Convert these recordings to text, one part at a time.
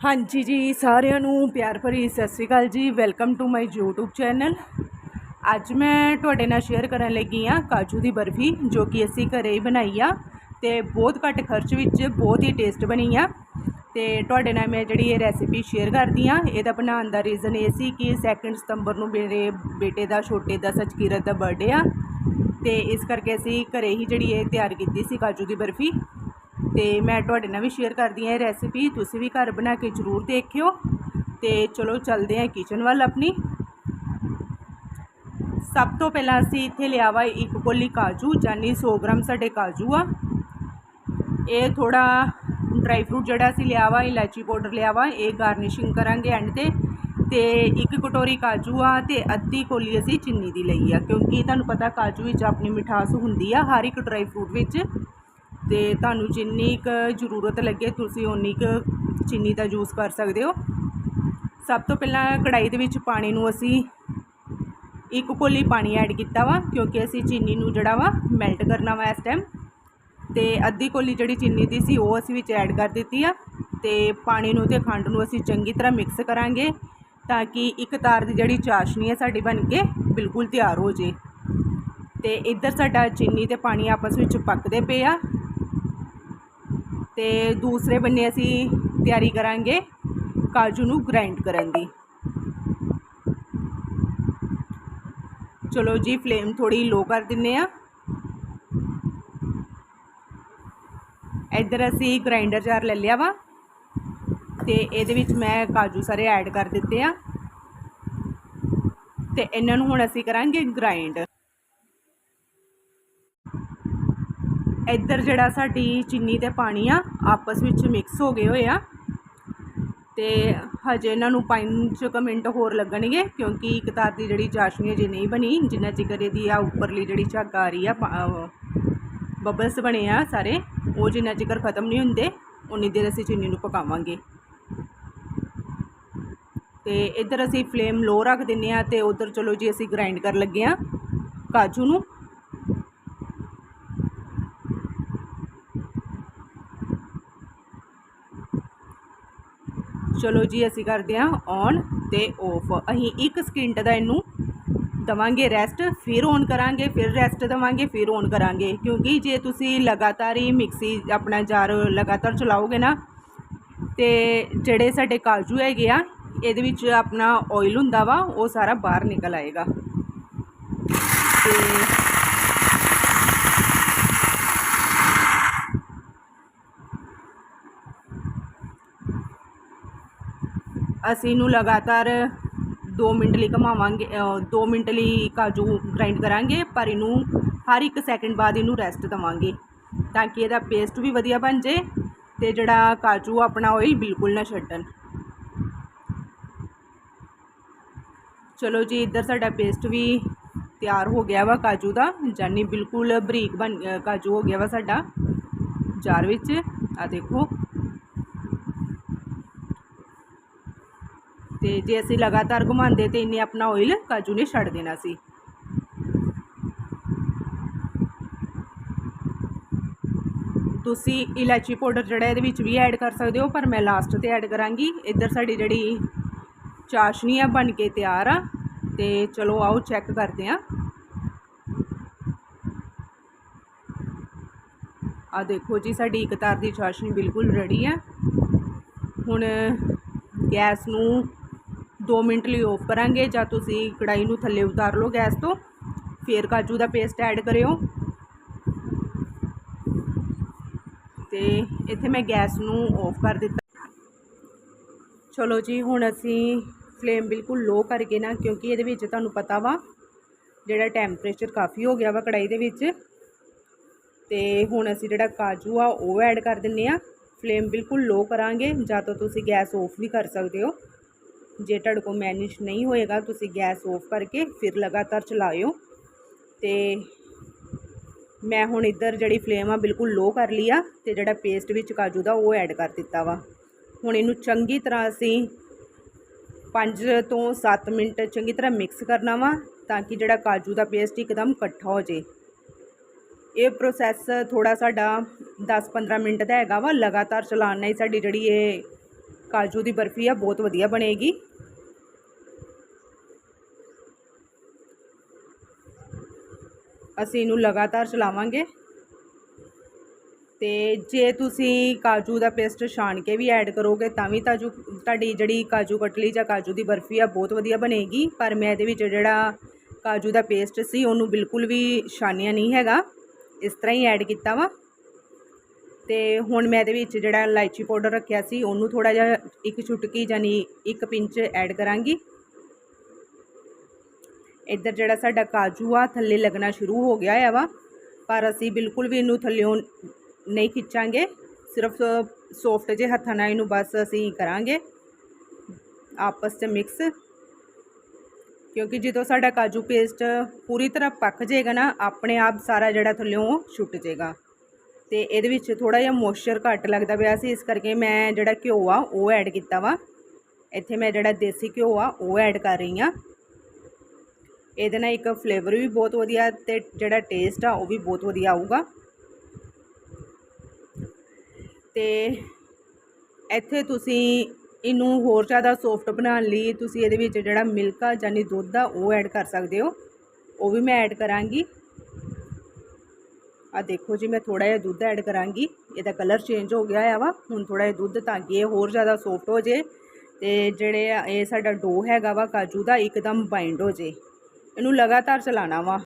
ਹਾਂਜੀ ਜੀ, ਸਾਰਿਆਂ ਨੂੰ ਪਿਆਰ ਭਰੀ ਸਤਿ ਸ੍ਰੀ ਅਕਾਲ ਜੀ। Welcome to my YouTube channel ਅੱਜ ਮੈਂ ਤੁਹਾਡੇ ਨਾਲ ਸ਼ੇਅਰ ਕਰਨ ਲੱਗੀ ਆ ਕਾਜੂ ਦੀ ਬਰਫੀ, ਜੋ ਕਿ ਅਸੀਂ ਘਰੇ ਹੀ ਬਣਾਈ ਆ। ਤੇ ਬਹੁਤ ਘੱਟ ਖਰਚ ਵਿੱਚ ਬਹੁਤ ਹੀ ਟੇਸਟ ਬਣੀ ਆ। ਤੇ ਤੁਹਾਡੇ ਨਾਲ ਮੈਂ ਜਿਹੜੀ ਇਹ ਰੈਸਿਪੀ ਸ਼ੇਅਰ ਕਰਦੀ ਆ ਇਹਦਾ ਬਣਾਉਣ ਦਾ ਰੀਜ਼ਨ ਇਹ ਸੀ ਕਿ 2 ਸਤੰਬਰ ਨੂੰ ਮੇਰੇ ਬੇਟੇ ਦਾ, ਛੋਟੇ ਦਾ, ਸਚਕੀਰਤ ਦਾ ਬਰਥਡੇ ਆ। ਤੇ ਇਸ ਕਰਕੇ ਅਸੀਂ ਘਰੇ ਹੀ ਜਿਹੜੀ ਇਹ ਤਿਆਰ ਕੀਤੀ ਸੀ ਕਾਜੂ ਦੀ ਬਰਫੀ। ਤੇ ਮੈਂ ਤੁਹਾਡੇ ਨਾਲ ਵੀ ਸ਼ੇਅਰ ਕਰਦੀ ਹਾਂ ਇਹ ਰੈਸਿਪੀ ਤੁਸੀਂ ਵੀ ਘਰ ਬਣਾ ਕੇ ਜ਼ਰੂਰ ਦੇਖਿਓ। ਤੇ ਚਲੋ ਚੱਲਦੇ ਹਾਂ ਕਿਚਨ ਵੱਲ ਆਪਣੀ। ਸਭ ਤੋਂ ਪਹਿਲਾਂ ਅਸੀਂ ਇੱਥੇ ਲਿਆ ਵਾ ਇੱਕ ਕੋਲੀ ਕਾਜੂ, ਜਾਨੀ 100 ਗ੍ਰਾਮ ਸਾਡੇ ਕਾਜੂ ਆ। ਇਹ ਥੋੜਾ ਡਰਾਈ ਫਰੂਟ ਜਿਹੜਾ ਅਸੀਂ ਲਿਆ ਵਾ ਇਲਾਚੀ ਪਾਊਡਰ ਲਿਆ ਵਾ, ਇਹ ਗਾਰਨਿਸ਼ਿੰਗ ਕਰਾਂਗੇ ਐਂਡ ਤੇ। ਤੇ ਇੱਕ ਕਟੋਰੀ ਕਾਜੂ ਆ ਤੇ ਅੱਧੀ ਕੋਲੀ ਅਸੀਂ ਚੀਨੀ ਦੀ ਲਈ ਆ, ਕਿਉਂਕਿ ਤੁਹਾਨੂੰ ਪਤਾ ਕਾਜੂ ਵਿੱਚ ਆਪਣੀ ਮਿਠਾਸ ਹੁੰਦੀ ਆ ਹਰ ਇੱਕ ਡਰਾਈ ਫਰੂਟ ਵਿੱਚ। ਤੇ ਤੁਹਾਨੂੰ ਜਿੰਨੀ ਕੁ ਜ਼ਰੂਰਤ ਲੱਗੇ, ਤੁਸੀਂ ਉਨੀ ਕੁ ਚੀਨੀ ਦਾ ਯੂਜ਼ ਕਰ ਸਕਦੇ ਹੋ। ਸਭ ਤੋਂ ਪਹਿਲਾਂ ਕੜਾਈ ਦੇ ਵਿੱਚ ਪਾਣੀ ਨੂੰ ਅਸੀਂ ਇੱਕ ਕੋਲੀ ਪਾਣੀ ਐਡ ਕੀਤਾ ਵਾ, ਕਿਉਂਕਿ ਅਸੀਂ ਚੀਨੀ ਨੂੰ ਜਿਹੜਾ ਵਾ ਮੈਲਟ ਕਰਨਾ ਵਾ ਇਸ ਟਾਈਮ ਤੇ ਅੱਧੀ ਕੋਲੀ ਜਿਹੜੀ ਚੀਨੀ ਦੀ ਸੀ, ਉਹ ਅਸੀਂ ਵਿੱਚ ਐਡ ਕਰ ਦਿੱਤੀ ਆ। ਤੇ ਪਾਣੀ ਨੂੰ ਤੇ ਖੰਡ ਨੂੰ ਅਸੀਂ ਚੰਗੀ ਤਰ੍ਹਾਂ ਮਿਕਸ ਕਰਾਂਗੇ, ਤਾਂ ਕਿ ਇੱਕ ਤਾਰ ਦੀ ਜਿਹੜੀ ਚਾਸ਼ਨੀ ਹੈ ਸਾਡੀ ਬਣ ਕੇ ਬਿਲਕੁਲ ਤਿਆਰ ਹੋ ਜੇ। ਤੇ ਇੱਧਰ ਸਾਡਾ ਚੀਨੀ ਤੇ ਪਾਣੀ ਆਪਸ ਵਿੱਚ ਪੱਕਦੇ ਪਏ ਆ। ਤੇ ਦੂਸਰੇ ਬੰਨੇ ਅਸੀਂ ਤਿਆਰੀ ਕਰਾਂਗੇ ਕਾਜੂ ਨੂੰ ਗ੍ਰਾਈਂਡ ਕਰਨ ਦੀ। ਚਲੋ ਜੀ ਫਲੇਮ ਥੋੜੀ ਲੋ ਕਰ ਦਿੰਨੇ ਆ। ਇੱਧਰ ਅਸੀਂ ਗ੍ਰਾਈਂਡਰ ਜਾਰ ਲੈ ਲਿਆ ਵਾ ਤੇ ਇਹਦੇ ਵਿੱਚ ਮੈਂ ਕਾਜੂ ਸਾਰੇ ਐਡ ਕਰ ਦਿੱਤੇ ਆ। ਤੇ ਇਹਨਾਂ ਨੂੰ ਹੁਣ ਅਸੀਂ ਕਰਾਂਗੇ ਗ੍ਰਾਈਂਡ ਇੱਧਰ ਜਿਹੜਾ ਸਾਡੀ ਚੀਨੀ ਤੇ ਪਾਣੀ ਆ, ਆਪਸ ਵਿੱਚ ਮਿਕਸ ਹੋ ਗਏ ਹੋਏ ਆ। ਤੇ ਹਜੇ ਇਹਨਾਂ ਨੂੰ 5 ਕੁ ਮਿੰਟ ਹੋਰ ਲੱਗਣਗੇ, ਕਿਉਂਕਿ ਇੱਕ ਤਾਰ ਦੀ ਜਿਹੜੀ ਚਾਸ਼ਨੀ ਅਜੇ ਨਹੀਂ ਬਣੀ, ਜਿੰਨਾ ਚਿਕਰ ਇਹਦੀ ਆ ਉੱਪਰਲੀ ਜਿਹੜੀ ਝੱਗ ਆ ਰਹੀ ਆ ਬਬਲਸ ਬਣੇ ਆ ਸਾਰੇ, ਉਹ ਜਿੰਨਾ ਚਿਕਰ ਖਤਮ ਨਹੀਂ ਹੁੰਦੇ, ਉਨੀ ਦੇਰ ਅਸੀਂ ਚੀਨੀ ਨੂੰ ਪਕਾਵਾਂਗੇ। ਤੇ ਇੱਧਰ ਅਸੀਂ ਫਲੇਮ ਲੋ ਰੱਖ ਦਿੰਨੇ ਆ ਤੇ ਉਧਰ ਚਲੋ ਜੀ ਅਸੀਂ ਗ੍ਰਾਈਂਡ ਕਰਨ ਲੱਗੇ ਆ ਕਾਜੂ ਨੂੰ। ਚਲੋ ਜੀ, ਅਸੀਂ ਕਰਦੇ ਹਾਂ ਔਨ ਤੇ ਆਫ ਅਸੀਂ ਇੱਕ ਸਕਿੰਟ ਦਾ ਇਹਨੂੰ ਦਵਾਂਗੇ ਰੈਸਟ ਫਿਰ ਔਨ ਕਰਾਂਗੇ, ਫਿਰ ਰੈਸਟ ਦਵਾਂਗੇ, ਫਿਰ ਔਨ ਕਰਾਂਗੇ। ਕਿਉਂਕਿ ਜੇ ਤੁਸੀਂ ਲਗਾਤਾਰ ਹੀ ਮਿਕਸੀ ਆਪਣਾ ਜਾਰ ਲਗਾਤਾਰ ਚਲਾਓਗੇ ਨਾ, ਤੇ ਜਿਹੜੇ ਸਾਡੇ ਕਾਜੂ ਹੈਗੇ ਆ, ਇਹਦੇ ਵਿੱਚ ਆਪਣਾ ਆਇਲ ਹੁੰਦਾ ਵਾ, ਉਹ ਸਾਰਾ ਬਾਹਰ ਨਿਕਲ ਆਏਗਾ। ਤੇ ਅਸੀਂ ਇਹਨੂੰ ਲਗਾਤਾਰ 2 ਮਿੰਟ ਲਈ ਘਮਾਵਾਂਗੇ 2 ਮਿੰਟ ਲਈ ਕਾਜੂ ਗ੍ਰਾਈਂਡ ਕਰਾਂਗੇ, ਪਰ ਇਹਨੂੰ ਹਰ ਇੱਕ ਸੈਕਿੰਡ ਬਾਅਦ ਇਹਨੂੰ ਰੈਸਟ ਦਵਾਂਗੇ ਤਾਂ ਕਿ ਇਹਦਾ ਪੇਸਟ ਵੀ ਵਧੀਆ ਬਣ ਜੇ ਤੇ ਜਿਹੜਾ ਕਾਜੂ ਆਪਣਾ ਆਇਲ ਬਿਲਕੁਲ ਨਾ ਛੱਡਣ। ਚਲੋ ਜੀ, ਇੱਧਰ ਸਾਡਾ ਪੇਸਟ ਵੀ ਤਿਆਰ ਹੋ ਗਿਆ ਵਾ ਕਾਜੂ ਦਾ ਜਾਨੀ ਬਿਲਕੁਲ ਬਰੀਕ ਬਣ ਕਾਜੂ ਹੋ ਗਿਆ ਵਾ ਸਾਡਾ ਜਾਰ ਵਿੱਚ। ਆ ਦੇਖੋ ਤੇ ਜੇ ਅਸੀਂ ਲਗਾਤਾਰ ਘੁਮਾਉਂਦੇ ਤੇ ਇੰਨੇ ਆਪਣਾ ਆਇਲ ਕਾਜੂ ਨੇ ਛੱਡ ਦੇਣਾ ਸੀ। ਤੁਸੀਂ ਇਲਾਚੀ ਪਾਊਡਰ ਜਿਹੜਾ ਇਹਦੇ ਵਿੱਚ ਵੀ ਐਡ ਕਰ ਸਕਦੇ ਹੋ, ਪਰ ਮੈਂ ਲਾਸਟ ਤੇ ਐਡ ਕਰਾਂਗੀ। ਇੱਧਰ ਸਾਡੀ ਜਿਹੜੀ ਚਾਸ਼ਨੀ ਆ ਬਣ ਕੇ ਤਿਆਰ ਆ, ਤੇ ਚਲੋ ਆਓ ਚੈੱਕ ਕਰਦੇ ਆ ਆ ਦੇਖੋ ਜੀ, ਸਾਡੀ ਇੱਕ ਤਾਰ ਦੀ ਚਾਸ਼ਨੀ ਬਿਲਕੁਲ ਰੈਡੀ ਹੈ ਹੁਣ ਗੈਸ ਨੂੰ 2 ਮਿੰਟ ਲਈ ਆਫ ਕਰਾਂਗੇ ਜਾਂ ਤੁਸੀਂ ਕੜਾਈ ਨੂੰ ਥੱਲੇ ਉਤਾਰ ਲਓ ਗੈਸ ਤੋਂ। ਫਿਰ ਕਾਜੂ ਦਾ ਪੇਸਟ ਐਡ ਕਰਿਓ। ਤੇ ਇੱਥੇ ਮੈਂ ਗੈਸ ਨੂੰ ਆਫ ਕਰ ਦਿੱਤਾ। ਚਲੋ ਜੀ, ਹੁਣ ਅਸੀਂ ਫਲੇਮ ਬਿਲਕੁਲ ਲੋ ਕਰਕੇ ਨਾ, ਕਿਉਂਕਿ ਇਹਦੇ ਵਿੱਚ ਤੁਹਾਨੂੰ ਪਤਾ ਵਾ, ਜਿਹੜਾ ਟੈਂਪਰੇਚਰ ਕਾਫੀ ਹੋ ਗਿਆ ਵਾ ਕੜਾਈ ਦੇ ਵਿੱਚ। ਤੇ ਹੁਣ ਅਸੀਂ ਜਿਹੜਾ ਕਾਜੂ ਆ, ਉਹ ਐਡ ਕਰ ਦਿੰਨੇ ਆ। ਫਲੇਮ ਬਿਲਕੁਲ ਲੋ ਕਰਾਂਗੇ, ਜਾਂ ਤਾਂ ਤੁਸੀਂ ਗੈਸ ਆਫ ਵੀ ਕਰ ਸਕਦੇ ਹੋ। ਜੇ ਤੁਹਾਡੇ ਕੋਲ ਮੈਨੇਜ ਨਹੀਂ ਹੋਏਗਾ, ਤੁਸੀਂ ਗੈਸ ਆਫ ਕਰਕੇ ਫਿਰ ਲਗਾਤਾਰ ਚਲਾਇਓ। ਤੇ ਮੈਂ ਹੁਣ ਇੱਧਰ ਜਿਹੜੀ ਫਲੇਮ ਆ, ਬਿਲਕੁਲ ਲੋ ਕਰ ਲਈ ਆ ਤੇ ਜਿਹੜਾ ਪੇਸਟ ਵਿੱਚ ਕਾਜੂ ਦਾ ਉਹ ਐਡ ਕਰ ਦਿੱਤਾ ਵਾ। ਹੁਣ ਇਹਨੂੰ ਚੰਗੀ ਤਰ੍ਹਾਂ ਅਸੀਂ 5 ਤੋਂ 7 ਮਿੰਟ ਚੰਗੀ ਤਰ੍ਹਾਂ ਮਿਕਸ ਕਰਨਾ ਵਾ ਤਾਂ ਕਿ ਜਿਹੜਾ ਕਾਜੂ ਦਾ ਪੇਸਟ ਇੱਕਦਮ ਇਕੱਠਾ ਹੋ ਜੇ ਇਹ ਪ੍ਰੋਸੈਸ ਥੋੜਾ ਸਾਡਾ 10-15 ਮਿੰਟ ਦਾ ਹੈਗਾ ਵਾ, ਲਗਾਤਾਰ ਚਲਾਉਣ ਨਾਲ ਹੀ ਸਾਡੀ ਜਿਹੜੀ ਇਹ ਕਾਜੂ ਦੀ ਬਰਫੀ ਆ, ਬਹੁਤ ਵਧੀਆ ਬਣੇਗੀ। ਅਸੀਂ ਇਹਨੂੰ ਲਗਾਤਾਰ ਚਲਾਵਾਂਗੇ। ਤੇ ਜੇ ਤੁਸੀਂ ਕਾਜੂ ਦਾ ਪੇਸਟ ਛਾਣ ਕੇ ਵੀ ਐਡ ਕਰੋਗੇ, ਤਾਂ ਵੀ ਤਾਜੂ, ਤੁਹਾਡੀ ਜਿਹੜੀ ਕਾਜੂ ਕਟਲੀ ਜਾਂ ਕਾਜੂ ਦੀ ਬਰਫੀ ਆ, ਬਹੁਤ ਵਧੀਆ ਬਣੇਗੀ। ਪਰ ਮੈਂ ਇਹਦੇ ਵਿੱਚ ਜਿਹੜਾ ਕਾਜੂ ਦਾ ਪੇਸਟ ਸੀ, ਉਹਨੂੰ ਬਿਲਕੁਲ ਵੀ ਛਾਨਿਆ ਨਹੀਂ ਹੈਗਾ। ਇਸ ਤਰ੍ਹਾਂ ਹੀ ਐਡ ਕੀਤਾ ਵਾ। ਤੇ ਹੁਣ ਮੈਂ ਇਹਦੇ ਵਿੱਚ ਜਿਹੜਾ ਇਲਾਇਚੀ ਪਾਊਡਰ ਰੱਖਿਆ ਸੀ, ਉਹਨੂੰ ਥੋੜਾ ਜਿਹਾ ਇੱਕ ਚੁਟਕੀ ਯਾਨੀ ਇੱਕ ਪਿੰਚ ਐਡ ਕਰਾਂਗੀ। ਇੱਧਰ ਜਿਹੜਾ ਸਾਡਾ ਕਾਜੂ ਆ, ਥੱਲੇ ਲੱਗਣਾ ਸ਼ੁਰੂ ਹੋ ਗਿਆ ਹੈ ਵਾ, ਪਰ ਅਸੀਂ ਬਿਲਕੁਲ ਵੀ ਇਹਨੂੰ ਥੱਲਿਓਂ ਨਹੀਂ ਖਿੱਚਾਂਗੇ। ਸਿਰਫ ਸੌਫਟ ਜਿਹੇ ਹੱਥਾਂ ਨਾਲ ਇਹਨੂੰ ਬਸ ਅਸੀਂ ਕਰਾਂਗੇ, ਆਪਸ 'ਚ ਮਿਕਸ ਕਿਉਂਕਿ ਜਦੋਂ ਸਾਡਾ ਕਾਜੂ ਪੇਸਟ ਪੂਰੀ ਤਰ੍ਹਾਂ ਪੱਕ ਜਾਏਗਾ ਨਾ, ਆਪਣੇ ਆਪ ਸਾਰਾ ਜਿਹੜਾ ਥੱਲਿਓਂ ਛੁੱਟ ਜਾਏਗਾ। ਤੇ ਇਹਦੇ ਵਿੱਚ ਥੋੜਾ ਜਿਹਾ ਮੋਇਸਚਰ ਘੱਟ ਲੱਗਦਾ ਪਿਆ ਸੀ, ਇਸ ਕਰਕੇ ਮੈਂ ਜਿਹੜਾ ਘਿਓ ਆ, ਉਹ ਐਡ ਕੀਤਾ ਵਾ। ਇੱਥੇ ਮੈਂ ਜਿਹੜਾ ਦੇਸੀ ਘਿਓ ਆ, ਉਹ ਐਡ ਕਰ ਰਹੀ ਆ ਇਹਦੇ ਨਾਲ ਇੱਕ ਫਲੇਵਰ ਵੀ ਬਹੁਤ ਵਧੀਆ ਤੇ ਜਿਹੜਾ ਟੇਸਟ ਆ, ਉਹ ਵੀ ਬਹੁਤ ਵਧੀਆ ਆਊਗਾ। ਤੇ ਇੱਥੇ ਤੁਸੀਂ ਇਹਨੂੰ ਹੋਰ ਜ਼ਿਆਦਾ ਸੌਫਟ ਬਣਾਉਣ ਲਈ ਤੁਸੀਂ ਇਹਦੇ ਵਿੱਚ ਜਿਹੜਾ ਮਿਲਕ ਆ ਯਾਨੀ ਦੁੱਧ ਆ, ਉਹ ਐਡ ਕਰ ਸਕਦੇ ਹੋ। ਉਹ ਵੀ ਮੈਂ ਐਡ ਕਰਾਂਗੀ। ਆ ਦੇਖੋ ਜੀ, ਮੈਂ ਥੋੜਾ ਜਿਹਾ ਦੁੱਧ ਐਡ ਕਰਾਂਗੀ। ਇਹਦਾ ਕਲਰ ਚੇਂਜ ਹੋ ਗਿਆ ਆ ਵਾ। ਹੁਣ ਥੋੜਾ ਜਿਹਾ ਦੁੱਧ ਤਾਂ ਕਿ ਇਹ ਹੋਰ ਜ਼ਿਆਦਾ ਸੌਫਟ ਹੋ ਜੇ ਤੇ ਜਿਹੜੇ ਇਹ ਸਾਡਾ ਡੋ ਹੈਗਾ ਵਾ, ਕਾਜੂ ਦਾ ਇੱਕਦਮ ਬਾਈਂਡ ਹੋ ਜੇ। ਇਹਨੂੰ ਲਗਾਤਾਰ ਚਲਾਣਾ ਵਾ।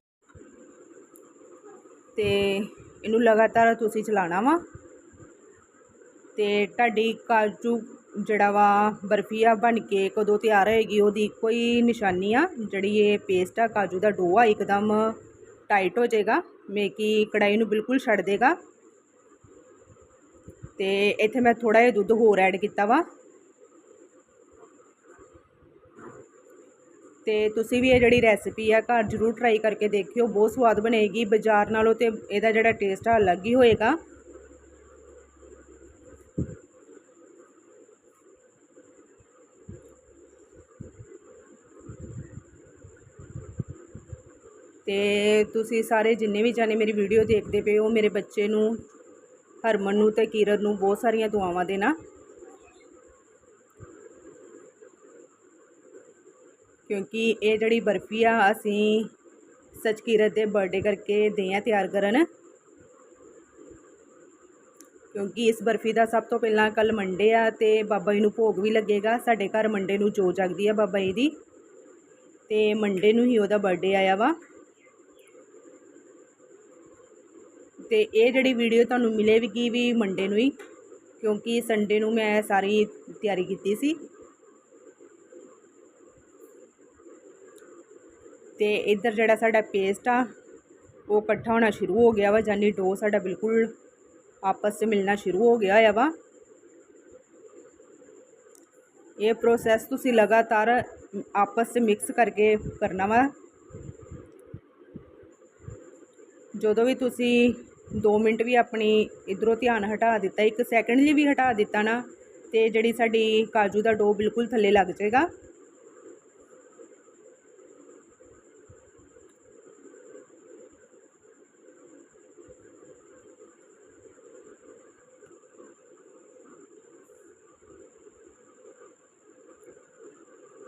ਤੇ ਇਹਨੂੰ ਲਗਾਤਾਰ ਤੁਸੀਂ ਚਲਾਣਾ ਵਾ। ਤੇ ਤੁਹਾਡੀ ਕਾਜੂ ਜਿਹੜਾ ਵਾ ਬਰਫੀ ਆ ਬਣ ਕੇ ਕਦੋਂ ਤਿਆਰ ਹੋਏਗੀ, ਉਹਦੀ ਇੱਕੋ ਹੀ ਨਿਸ਼ਾਨੀ ਆ? ਜਿਹੜੀ ਇਹ ਪੇਸਟ ਆ, ਕਾਜੂ ਦਾ ਡੋ ਆ, ਇੱਕਦਮ ਟਾਈਟ ਹੋ ਜਾਏਗਾ ਮੇਕੀ ਕਿ ਕੜਾਈ ਨੂੰ ਬਿਲਕੁਲ ਛੱਡ ਦੇਗਾ। ਤੇ ਇੱਥੇ ਮੈਂ ਥੋੜਾ ਜਿਹਾ ਦੁੱਧ ਹੋਰ ਐਡ ਕੀਤਾ ਵਾ। ਤੇ ਤੁਸੀਂ ਵੀ ਇਹ ਜਿਹੜੀ ਰੈਸਿਪੀ ਆ, ਘਰ ਜ਼ਰੂਰ ਟਰਾਈ ਕਰਕੇ ਦੇਖਿਓ। ਬਹੁਤ ਸਵਾਦ ਬਣੇਗੀ। ਬਾਜ਼ਾਰ ਨਾਲੋਂ ਤੇ ਇਹਦਾ ਜਿਹੜਾ ਟੇਸਟ ਆ, ਅਲੱਗ ਹੀ ਹੋਏਗਾ ਤੇ ਤੁਸੀਂ ਸਾਰੇ ਜਿੰਨੇ ਵੀ ਜਾਣੇ ਮੇਰੀ ਵੀਡੀਓ ਦੇਖਦੇ ਪਏ ਹੋ, ਮੇਰੇ ਬੱਚੇ ਨੂੰ, ਹਰਮਨ ਨੂੰ ਤੇ ਕੀਰਤ ਨੂੰ ਬਹੁਤ ਸਾਰੀਆਂ ਦੁਆਵਾਂ ਦੇਣਾ ਕਿਉਂਕਿ ਇਹ ਜਿਹੜੀ ਬਰਫੀ ਆ, ਅਸੀਂ ਸਚਕੀਰਤ ਦੇ ਬਰਥਡੇ ਕਰਕੇ ਦੇ ਆ ਤਿਆਰ ਕਰਨ। ਕਿਉਂਕਿ ਇਸ ਬਰਫੀ ਦਾ ਸਭ ਤੋਂ ਪਹਿਲਾਂ ਕੱਲ ਮੰਡੇ ਆ ਤੇ ਬਾਬਾ ਜੀ ਨੂੰ ਭੋਗ ਵੀ ਲੱਗੇਗਾ। ਸਾਡੇ ਘਰ ਮੰਡੇ ਨੂੰ ਜੋ ਜਗਦੀ ਆ ਬਾਬਾ ਜੀ ਦੀ। ਤੇ ਮੰਡੇ ਨੂੰ ਹੀ ਉਹਦਾ ਬਰਥਡੇ ਆਇਆ ਵਾ। ਤੇ ਇਹ ਜਿਹੜੀ ਵੀਡੀਓ ਤੁਹਾਨੂੰ ਮਿਲੇਗੀ ਵੀ ਮੰਡੇ ਨੂੰ ਹੀ, ਕਿਉਂਕਿ ਸੰਡੇ ਨੂੰ ਮੈਂ ਸਾਰੀ ਤਿਆਰੀ ਕੀਤੀ ਸੀ। ਤੇ ਇੱਧਰ ਜਿਹੜਾ ਸਾਡਾ ਪੇਸਟ ਆ, ਉਹ ਇਕੱਠਾ ਹੋਣਾ ਸ਼ੁਰੂ ਹੋ ਗਿਆ ਵਾ ਜਾਨੀ ਡੋ ਸਾਡਾ ਬਿਲਕੁਲ ਆਪਸ 'ਚ ਮਿਲਣਾ ਸ਼ੁਰੂ ਹੋ ਗਿਆ ਆ ਵਾ। ਇਹ ਪ੍ਰੋਸੈਸ ਤੁਸੀਂ ਲਗਾਤਾਰ ਆਪਸ 'ਚ ਮਿਕਸ ਕਰਕੇ ਕਰਨਾ ਵਾ। ਜਦੋਂ ਵੀ ਤੁਸੀਂ 2 ਮਿੰਟ ਵੀ ਆਪਣੀ ਇਧਰੋਂ ਧਿਆਨ ਹਟਾ ਦਿੱਤਾ, ਇੱਕ ਸੈਕਿੰਡ ਲਈ ਵੀ ਹਟਾ ਦਿੱਤਾ ਨਾ, ਤੇ ਜਿਹੜੀ ਸਾਡੀ ਕਾਜੂ ਦਾ ਡੋ ਬਿਲਕੁਲ ਥੱਲੇ ਲੱਗ ਜਾਏਗਾ।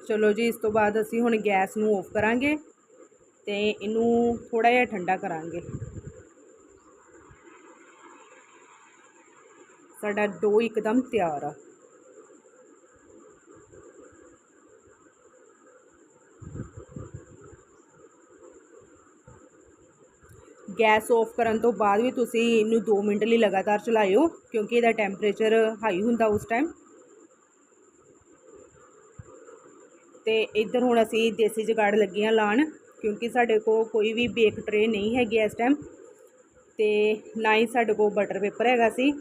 ਚਲੋ ਜੀ, ਇਸ ਤੋਂ ਬਾਅਦ ਅਸੀਂ ਹੁਣ ਗੈਸ ਨੂੰ ਆਫ ਕਰਾਂਗੇ ਤੇ ਇਹਨੂੰ ਥੋੜਾ ਜਿਹਾ ਠੰਡਾ ਕਰਾਂਗੇ। ਸਾਡਾ ਡੋ ਇੱਕਦਮ ਤਿਆਰ ਆ। ਗੈਸ ਆਫ ਕਰਨ ਤੋਂ ਬਾਅਦ ਵੀ ਤੁਸੀਂ ਇਹਨੂੰ 2 ਮਿੰਟ ਲਈ ਲਗਾਤਾਰ ਚਲਾਇਓ, ਕਿਉਂਕਿ ਇਹਦਾ ਟੈਂਪਰੇਚਰ ਹਾਈ ਹੁੰਦਾ ਉਸ ਟਾਈਮ ਤੇ ਇੱਧਰ ਹੁਣ ਅਸੀਂ ਦੇਸੀ ਜਗਾੜ ਲੱਗੀਆਂ ਲਾਣ, ਕਿਉਂਕਿ ਸਾਡੇ ਕੋਲ ਕੋਈ ਵੀ ਬੇਕ ਟਰੇ ਨਹੀਂ ਹੈਗੀ ਇਸ ਟਾਈਮ ਤੇ ਨਾ ਹੀ ਸਾਡੇ ਕੋਲ ਬਟਰ ਪੇਪਰ ਹੈਗਾ ਸੀ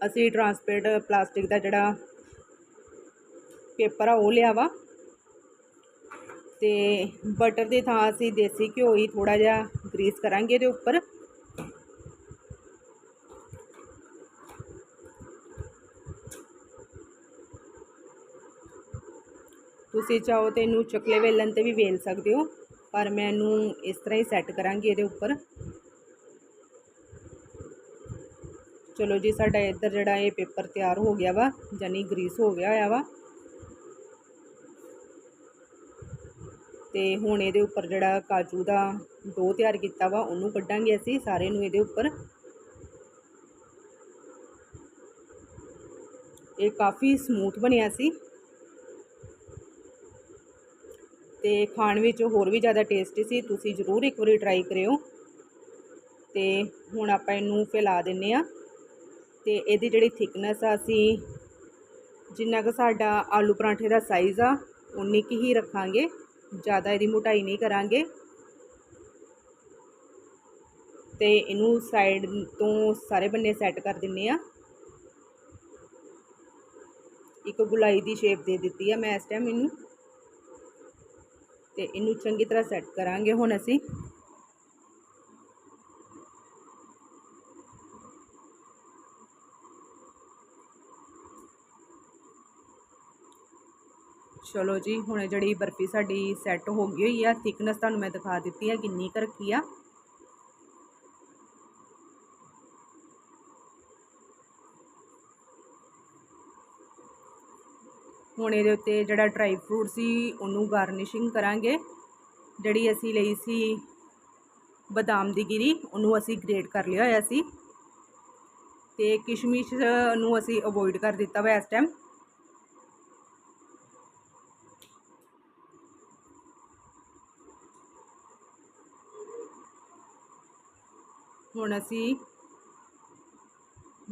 ਅਸੀਂ ਟਰਾਂਸਪੇਰੈਂਟ ਪਲਾਸਟਿਕ ਦਾ ਜਿਹੜਾ ਪੇਪਰ ਆ, ਉਹ ਲਿਆ ਵਾ। ਤੇ ਬਟਰ ਦੀ ਥਾਂ ਅਸੀਂ ਦੇਸੀ ਘਿਓ ਹੀ ਥੋੜਾ ਜਿਹਾ ਗਰੀਸ ਕਰਾਂਗੇ ਇਹਦੇ ਉੱਪਰ। ਤੁਸੀਂ ਚਾਹੋ ਤੇ ਇਹਨੂੰ ਚਕਲੇ ਵੇਲਣ ਤੇ ਵੀ ਵੇਲ ਸਕਦੇ ਹੋ, ਪਰ ਮੈਂ ਇਹਨੂੰ ਇਸ ਤਰ੍ਹਾਂ ਹੀ ਸੈੱਟ ਕਰਾਂਗੀ ਇਹਦੇ ਉੱਪਰ। ਚਲੋ ਜੀ, ਸਾਡਾ ਇੱਧਰ ਜਿਹੜਾ ਇਹ ਪੇਪਰ ਤਿਆਰ ਹੋ ਗਿਆ ਵਾ ਜਾਨੀ ਗਰੀਸ ਹੋ ਗਿਆ ਹੋਇਆ ਵਾ। ਤੇ ਹੁਣ ਇਹਦੇ ਉੱਪਰ ਜਿਹੜਾ ਕਾਜੂ ਦਾ ਡੋ ਤਿਆਰ ਕੀਤਾ ਵਾ, ਉਹਨੂੰ ਕੱਢਾਂਗੇ ਅਸੀਂ ਸਾਰੇ ਨੂੰ ਇਹਦੇ ਉੱਪਰ। ਇਹ ਕਾਫੀ ਸਮੂਥ ਬਣਿਆ ਸੀ। ਤੇ ਖਾਣ ਵਿੱਚ ਹੋਰ ਵੀ ਜ਼ਿਆਦਾ ਟੇਸਟੀ ਸੀ, ਤੁਸੀਂ ਜ਼ਰੂਰ ਇੱਕ ਵਾਰੀ ਟਰਾਈ ਕਰਿਓ। ਤੇ ਹੁਣ ਆਪਾਂ ਇਹਨੂੰ ਫੈਲਾ ਦਿੰਨੇ ਆ। ਤੇ ਇਹਦੀ ਜਿਹੜੀ ਥਿਕਨੈਸ ਆ ਅਸੀਂ ਜਿੰਨਾ ਕੁ ਸਾਡਾ ਆਲੂ ਪਰਾਂਠੇ ਦਾ ਸਾਈਜ਼ ਆ ਉਨੀ ਕੁ ਹੀ ਰੱਖਾਂਗੇ। ਜ਼ਿਆਦਾ ਇਹਦੀ ਮੋਟਾਈ ਨਹੀਂ ਕਰਾਂਗੇ। ਤੇ ਇਹਨੂੰ ਸਾਈਡ ਤੋਂ ਸਾਰੇ ਬੰਨੇ ਸੈੱਟ ਕਰ ਦਿੰਨੇ ਆ। ਇੱਕ ਗੁਲਾਈ ਦੀ ਸ਼ੇਪ ਦੇ ਦਿੱਤੀ ਆ ਮੈਂ ਇਸ ਟਾਈਮ ਇਹਨੂੰ। ਤੇ ਇਹਨੂੰ ਚੰਗੀ ਤਰ੍ਹਾਂ ਸੈੱਟ ਕਰਾਂਗੇ ਹੁਣ ਅਸੀਂ। ਚਲੋ ਜੀ, ਹੁਣ ਜਿਹੜੀ ਬਰਫੀ ਸਾਡੀ ਸੈੱਟ ਹੋ ਗਈ ਹੋਈ ਆ ਥਿਕਨੈਸ ਤੁਹਾਨੂੰ ਮੈਂ ਦਿਖਾ ਦਿੱਤੀ ਆ ਕਿੰਨੀ ਕੁ ਰੱਖੀ ਆ। ਹੁਣ ਇਹਦੇ ਉੱਤੇ ਜਿਹੜਾ ਡਰਾਈ ਫਰੂਟ ਸੀ, ਉਹਨੂੰ ਗਾਰਨਿਸ਼ਿੰਗ ਕਰਾਂਗੇ। ਜਿਹੜੀ ਅਸੀਂ ਲਈ ਸੀ ਬਦਾਮ ਦੀ ਗਿਰੀ, ਉਹਨੂੰ ਅਸੀਂ ਗ੍ਰੇਟ ਕਰ ਲਿਆ ਹੋਇਆ ਸੀ। ਤੇ ਕਿਸ਼ਮਿਸ਼ ਨੂੰ ਅਸੀਂ ਅਵੋਇਡ ਕਰ ਦਿੱਤਾ ਵਾ ਇਸ ਟਾਈਮ ਹੁਣ ਅਸੀਂ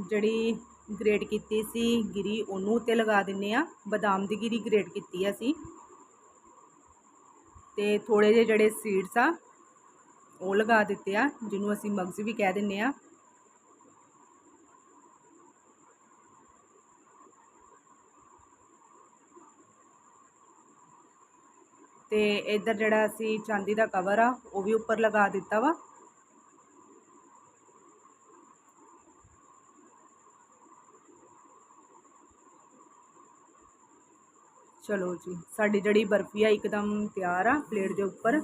ਜਿਹੜੀ ਗ੍ਰੇਟ ਕੀਤੀ ਸੀ ਗਿਰੀ, ਉਹਨੂੰ ਉੱਤੇ ਲਗਾ ਦਿੰਨੇ ਆ। ਬਦਾਮ ਦੀ ਗਿਰੀ ਗ੍ਰੇਟ ਕੀਤੀ ਆ ਅਸੀਂ। ਤੇ ਥੋੜੇ ਜਿਹੇ ਜਿਹੜੇ ਸੀਡਸ ਆ, ਉਹ ਲਗਾ ਦਿੱਤੇ ਆ, ਜਿਹਨੂੰ ਅਸੀਂ ਮਗਜ਼ ਵੀ ਕਹਿ ਦਿੰਨੇ ਆ। ਤੇ ਇੱਧਰ ਜਿਹੜਾ ਅਸੀਂ ਚਾਂਦੀ ਦਾ ਕਵਰ ਆ, ਉਹ ਵੀ ਉੱਪਰ ਲਗਾ ਦਿੱਤਾ ਵਾ। ਚਲੋ ਜੀ, ਸਾਡੀ ਜਿਹੜੀ ਬਰਫੀ ਆ ਇੱਕਦਮ ਤਿਆਰ ਆ, ਪਲੇਟ ਦੇ ਉੱਪਰ।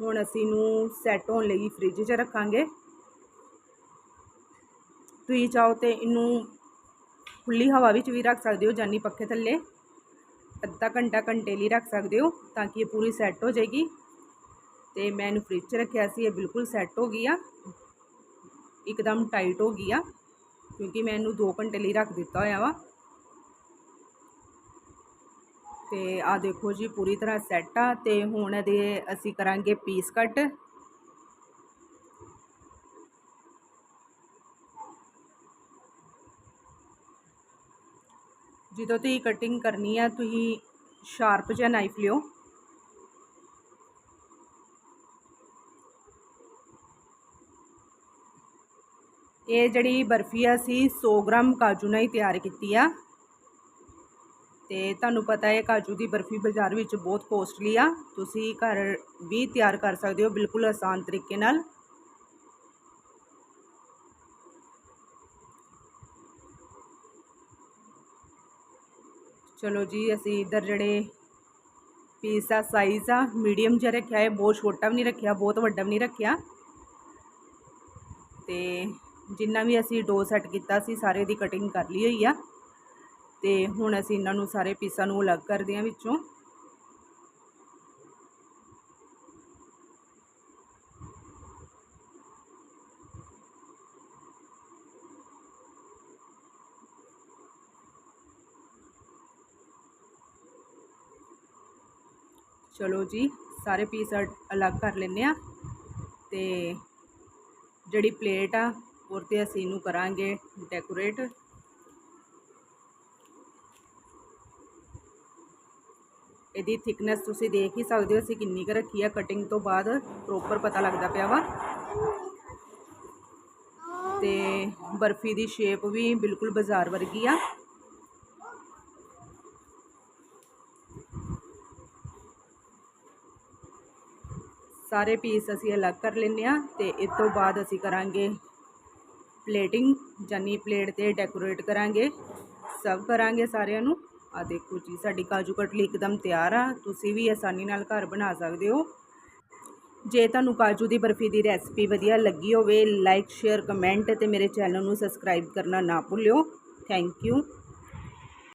ਹੁਣ ਅਸੀਂ ਇਹਨੂੰ ਸੈੱਟ ਹੋਣ ਲਈ ਫ੍ਰਿਜ 'ਚ ਰੱਖਾਂਗੇ। ਤੁਸੀਂ ਚਾਹੋ ਤੇ ਇਹਨੂੰ ਖੁੱਲੀ ਹਵਾ ਵਿੱਚ ਵੀ ਰੱਖ ਸਕਦੇ ਹੋ, ਜਾਨੀ ਪੱਖੇ ਥੱਲੇ। ਅੱਧਾ ਘੰਟਾ ਘੰਟੇ ਲਈ ਰੱਖ ਸਕਦੇ ਹੋ, ਤਾਂ ਕਿ ਇਹ ਪੂਰੀ ਸੈੱਟ ਹੋ ਜਾਏਗੀ। ਤੇ ਮੈਂ ਇਹਨੂੰ ਫ੍ਰਿਜ 'ਚ ਰੱਖਿਆ ਸੀ, ਇਹ ਬਿਲਕੁਲ ਸੈੱਟ ਹੋ ਗਈ ਆ। ਇੱਕਦਮ ਟਾਈਟ ਹੋ ਗਈ ਆ, ਕਿਉਂਕਿ ਮੈਂ ਇਹਨੂੰ 2 ਘੰਟੇ ਲਈ ਰੱਖ ਦਿੱਤਾ ਹੋਇਆ ਵਾ। ਤੇ ਆ ਦੇਖੋ ਜੀ ਪੂਰੀ ਤਰ੍ਹਾਂ ਸੈੱਟ ਆ ਤੇ ਹੁਣ ਇਹਦੇ ਅਸੀਂ ਕਰਾਂਗੇ ਪੀਸ ਕੱਟ ਜਦੋਂ ਤੁਸੀਂ ਕਟਿੰਗ ਕਰਨੀ ਆ, ਤੁਸੀਂ ਸ਼ਾਰਪ ਜਿਹਾ ਨਾਈਫ ਲਿਓ। ਇਹ ਜਿਹੜੀ ਬਰਫੀ ਆ ਸੀ 100 ਗ੍ਰਾਮ ਕਾਜੂ ਨਾਲ ਹੀ ਤਿਆਰ ਕੀਤੀ ਆ। ਤੇ ਤੁਹਾਨੂੰ ਪਤਾ ਹੈ ਕਾਜੂ ਦੀ ਬਰਫੀ ਬਾਜ਼ਾਰ ਵਿੱਚ ਬਹੁਤ ਕੋਸਟਲੀ ਆ। ਤੁਸੀਂ ਘਰ ਵੀ ਤਿਆਰ ਕਰ ਸਕਦੇ ਹੋ ਬਿਲਕੁਲ ਆਸਾਨ ਤਰੀਕੇ ਨਾਲ। ਚਲੋ ਜੀ, ਅਸੀਂ ਇਧਰ ਜਿਹੜੇ ਪੀਸ ਦਾ ਸਾਈਜ਼ ਆ ਮੀਡੀਅਮ ਜਿਹਾ ਰੱਖਿਆ ਹੈ। ਬਹੁਤ ਛੋਟਾ ਵੀ ਨਹੀਂ ਰੱਖਿਆ, ਬਹੁਤ ਵੱਡਾ ਵੀ ਨਹੀਂ ਰੱਖਿਆ। ਤੇ ਜਿੰਨਾ ਵੀ ਅਸੀਂ ਡੋ ਸੈੱਟ ਕੀਤਾ ਸੀ, ਸਾਰੇ ਦੀ ਕਟਿੰਗ ਕਰ ਲਈ ਹੋਈ ਆ। ਤੇ ਹੁਣ ਅਸੀਂ ਇਹਨਾਂ ਨੂੰ ਸਾਰੇ ਪੀਸਾਂ ਨੂੰ ਅਲੱਗ ਕਰਦੇ ਹਾਂ ਵਿੱਚੋਂ। ਚਲੋ ਜੀ, ਸਾਰੇ ਪੀਸ ਅਲੱਗ ਕਰ ਲੈਂਦੇ ਆ ਤੇ ਜਿਹੜੀ ਪਲੇਟ ਆ ਉਹ ਤੇ ਅਸੀਂ ਇਹਨੂੰ ਕਰਾਂਗੇ ਡੈਕੋਰੇਟ ਇਹਦੀ ਥਿਕਨੈਸ ਤੁਸੀਂ ਦੇਖ ਹੀ ਸਕਦੇ ਹੋ, ਅਸੀਂ ਕਿੰਨੀ ਕੁ ਰੱਖੀ ਆ ਕਟਿੰਗ ਤੋਂ ਬਾਅਦ ਪ੍ਰੋਪਰ ਪਤਾ ਲੱਗਦਾ ਪਿਆ ਵਾ। ਤੇ ਬਰਫੀ ਦੀ ਸ਼ੇਪ ਵੀ ਬਿਲਕੁਲ ਬਾਜ਼ਾਰ ਵਰਗੀ ਆ। ਸਾਰੇ ਪੀਸ ਅਸੀਂ ਅਲੱਗ ਕਰ ਲੈਂਦੇ ਆ ਤੇ ਇਸ ਤੋਂ ਬਾਅਦ ਅਸੀਂ ਕਰਾਂਗੇ ਪਲੇਟਿੰਗ ਜਾਨੀ ਪਲੇਟ ਤੇ ਡੈਕੋਰੇਟ ਕਰਾਂਗੇ। ਸਰਵ ਕਰਾਂਗੇ ਸਾਰਿਆਂ ਨੂੰ। ਆ ਦੇਖੋ ਜੀ, ਸਾਡੀ ਕਾਜੂ ਕਟਲੀ ਇੱਕਦਮ ਤਿਆਰ ਆ। ਤੁਸੀਂ ਵੀ ਆਸਾਨੀ ਨਾਲ ਘਰ ਬਣਾ ਸਕਦੇ ਹੋ। ਜੇ ਤੁਹਾਨੂੰ ਕਾਜੂ ਦੀ ਬਰਫੀ ਦੀ ਰੈਸਪੀ ਵਧੀਆ ਲੱਗੀ ਹੋਵੇ ਲਾਈਕ ਸ਼ੇਅਰ ਕਮੈਂਟ ਤੇ ਮੇਰੇ ਚੈਨਲ ਨੂੰ ਸਬਸਕ੍ਰਾਈਬ ਕਰਨਾ ਨਾ ਭੁੱਲਿਓ। Thank you